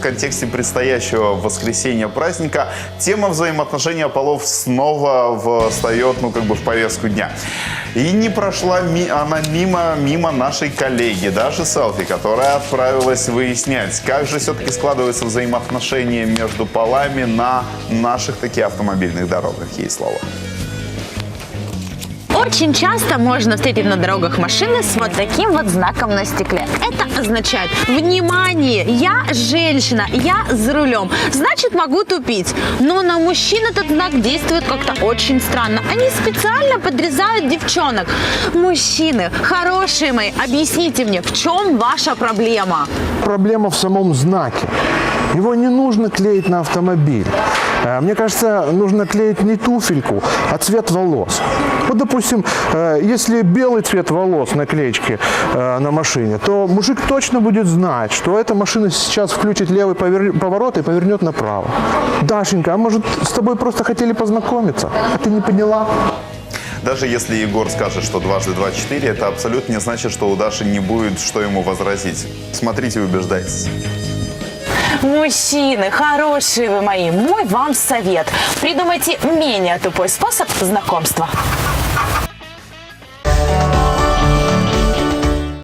в контексте предстоящего воскресенья праздника тема взаимоотношения полов снова встает, ну, как бы в повестку дня. И не прошла ми- она мимо, мимо нашей коллеги, Даши Селфи, которая отправилась выяснять, как же все-таки складываются взаимоотношения между полами на наших таки автомобильных дорогах. Ей слово. Очень часто можно встретить на дорогах машины с вот таким вот знаком на стекле. Это означает «Внимание! Я женщина, я за рулем, значит могу тупить». Но на мужчин этот знак действует как-то очень странно. Они специально подрезают девчонок. Мужчины, хорошие мои, объясните мне, в чем ваша проблема? Проблема в самом знаке. Его не нужно клеить на автомобиль. Э, Мне кажется, нужно клеить не туфельку, а цвет волос. Вот, допустим, э, если белый цвет волос наклеечки э, на машине, то мужик точно будет знать, что эта машина сейчас включит левый поворот и повернет направо. Дашенька, а может с тобой просто хотели познакомиться, а ты не поняла? Даже если Егор скажет, что дважды два четыре, это абсолютно не значит, что у Даши не будет, что ему возразить. Смотрите и убеждайтесь. Мужчины, хорошие вы мои, мой вам совет. Придумайте менее тупой способ знакомства.